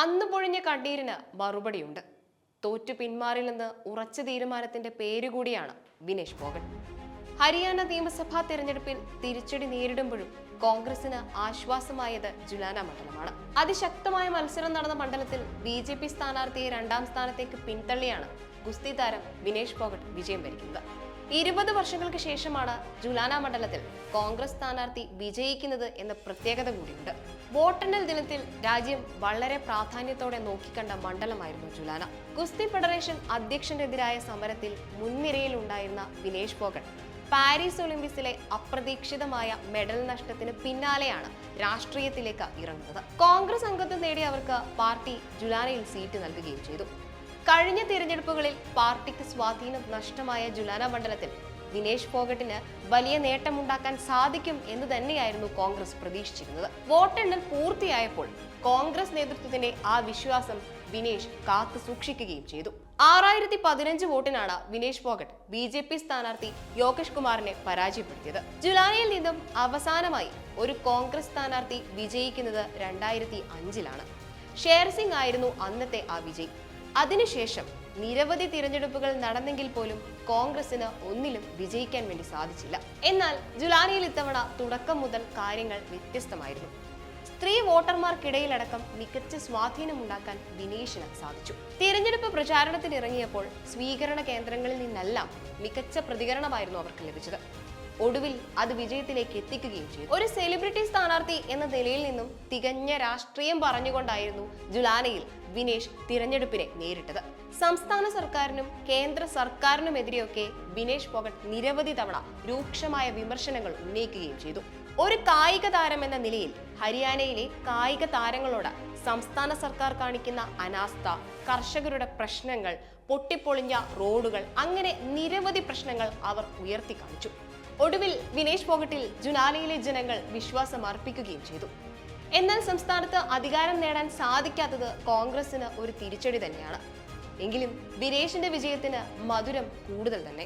അന്ന് പൊഴിഞ്ഞ കണ്ണീരിന് മറുപടിയുണ്ട്. തോറ്റു പിന്മാറില്ലെന്ന് ഉറച്ച തീരുമാനത്തിന്റെ പേരുകൂടിയാണ് വിനേഷ് പോകൻ ഹരിയാന നിയമസഭാ തെരഞ്ഞെടുപ്പിൽ തിരിച്ചടി നേരിടുമ്പോഴും കോൺഗ്രസിന് ആശ്വാസമായത് ജുലാന മണ്ഡലമാണ്. അതിശക്തമായ മത്സരം നടന്ന മണ്ഡലത്തിൽ ബി ജെ പി സ്ഥാനാർത്ഥിയെ രണ്ടാം സ്ഥാനത്തേക്ക് പിന്തള്ളിയാണ് ഗുസ്തി താരം വിനേഷ് പോകട്ട് വിജയം വരിക്കുന്നത്. ഇരുപത് വർഷങ്ങൾക്ക് ശേഷമാണ് ജുലാന മണ്ഡലത്തിൽ കോൺഗ്രസ് സ്ഥാനാർത്ഥി വിജയിക്കുന്നത് എന്ന പ്രത്യേകത കൂടിയുണ്ട്. വോട്ടെണ്ണൽ ദിനത്തിൽ രാജ്യം വളരെ പ്രാധാന്യത്തോടെ നോക്കിക്കണ്ട മണ്ഡലമായിരുന്നു ജുലാന. ഗുസ്തി ഫെഡറേഷൻ അധ്യക്ഷനെതിരായ സമരത്തിൽ മുൻനിരയിൽ ഉണ്ടായിരുന്ന വിനേഷ് ഫോഗട്ട് പാരീസ് ഒളിമ്പിക്സിലെ അപ്രതീക്ഷിതമായ മെഡൽ നഷ്ടത്തിന് പിന്നാലെയാണ് രാഷ്ട്രീയത്തിലേക്ക് ഇറങ്ങുന്നത്. കോൺഗ്രസ് അംഗത്വം നേടിയ അവർക്ക് പാർട്ടി ജുലാനയിൽ സീറ്റ് നൽകുകയും ചെയ്തു. കഴിഞ്ഞ തിരഞ്ഞെടുപ്പുകളിൽ പാർട്ടിക്ക് സ്വാധീനം നഷ്ടമായ ജുലാന മണ്ഡലത്തിൽ വിനേഷ് ഫോഗട്ടിന് വലിയ നേട്ടമുണ്ടാക്കാൻ സാധിക്കും എന്ന് തന്നെയായിരുന്നു കോൺഗ്രസ് പ്രതീക്ഷിച്ചിരുന്നത്. വോട്ടെണ്ണൽ പൂർത്തിയായപ്പോൾ കോൺഗ്രസ് നേതൃത്വത്തിന്റെ ആ വിശ്വാസം വിനേഷ് കാത്തു സൂക്ഷിക്കുകയും ചെയ്തു. ആറായിരത്തി പതിനഞ്ച് വോട്ടിനാണ് Vinesh Phogat B J P സ്ഥാനാർത്ഥി യോഗേഷ് കുമാറിനെ പരാജയപ്പെടുത്തിയത്. ജുലാനയിൽ നിന്നും അവസാനമായി ഒരു കോൺഗ്രസ് സ്ഥാനാർത്ഥി വിജയിക്കുന്നത് രണ്ടായിരത്തി അഞ്ചിലാണ്. ഷേർ സിംഗ് ആയിരുന്നു അന്നത്തെ ആ വിജയ്. അതിനുശേഷം നിരവധി തിരഞ്ഞെടുപ്പുകൾ നടന്നെങ്കിൽ പോലും കോൺഗ്രസിന് ഒന്നിലും വിജയിക്കാൻ വേണ്ടി സാധിച്ചില്ല. എന്നാൽ ജുലാനിയിൽ ഇത്തവണ തുടക്കം മുതൽ കാര്യങ്ങൾ വ്യത്യസ്തമായിരുന്നു. സ്ത്രീ വോട്ടർമാർക്കിടയിലടക്കം മികച്ച സ്വാധീനമുണ്ടാക്കാൻ ദിനേശിന് സാധിച്ചു. തിരഞ്ഞെടുപ്പ് പ്രചാരണത്തിനിറങ്ങിയപ്പോൾ സ്വീകരണ കേന്ദ്രങ്ങളിൽ നിന്നെല്ലാം മികച്ച പ്രതികരണമായിരുന്നു അവർക്ക് ലഭിച്ചത്. ഒടുവിൽ അത് വിജയത്തിലേക്ക് എത്തിക്കുകയും ചെയ്തു. ഒരു സെലിബ്രിറ്റി സ്ഥാനാർത്ഥി എന്ന നിലയിൽ നിന്നും തികഞ്ഞ രാഷ്ട്രീയം പറഞ്ഞുകൊണ്ടായിരുന്നു ജുലാനയിൽ വിനേഷ് തിരഞ്ഞെടുപ്പിനെ നേരിട്ടത്. സംസ്ഥാന സർക്കാരിനും കേന്ദ്ര സർക്കാരിനുമെതിരെയൊക്കെ വിനേഷ് ഫോഗട്ട് നിരവധി തവണ രൂക്ഷമായ വിമർശനങ്ങൾ ഉന്നയിക്കുകയും ചെയ്തു. ഒരു കായിക താരം എന്ന നിലയിൽ ഹരിയാനയിലെ കായിക താരങ്ങളോട് സംസ്ഥാന സർക്കാർ കാണിക്കുന്ന അനാസ്ഥ കർഷകരുടെ പ്രശ്നങ്ങൾ പൊട്ടിപ്പൊളിഞ്ഞ റോഡുകൾ അങ്ങനെ നിരവധി പ്രശ്നങ്ങൾ അവർ ഉയർത്തി കാണിച്ചു. ഒടുവിൽ വിനേഷ് ഫോഗട്ടിൽ ജുനാലയിലെ ജനങ്ങൾ വിശ്വാസം അർപ്പിക്കുകയും ചെയ്തു. എന്നാൽ സംസ്ഥാനത്ത് അധികാരം നേടാൻ സാധിക്കാത്തത് കോൺഗ്രസിന് ഒരു തിരിച്ചടി തന്നെയാണ്. എങ്കിലും വിനേഷിന്റെ വിജയത്തിന് മധുരം കൂടുതൽ തന്നെ.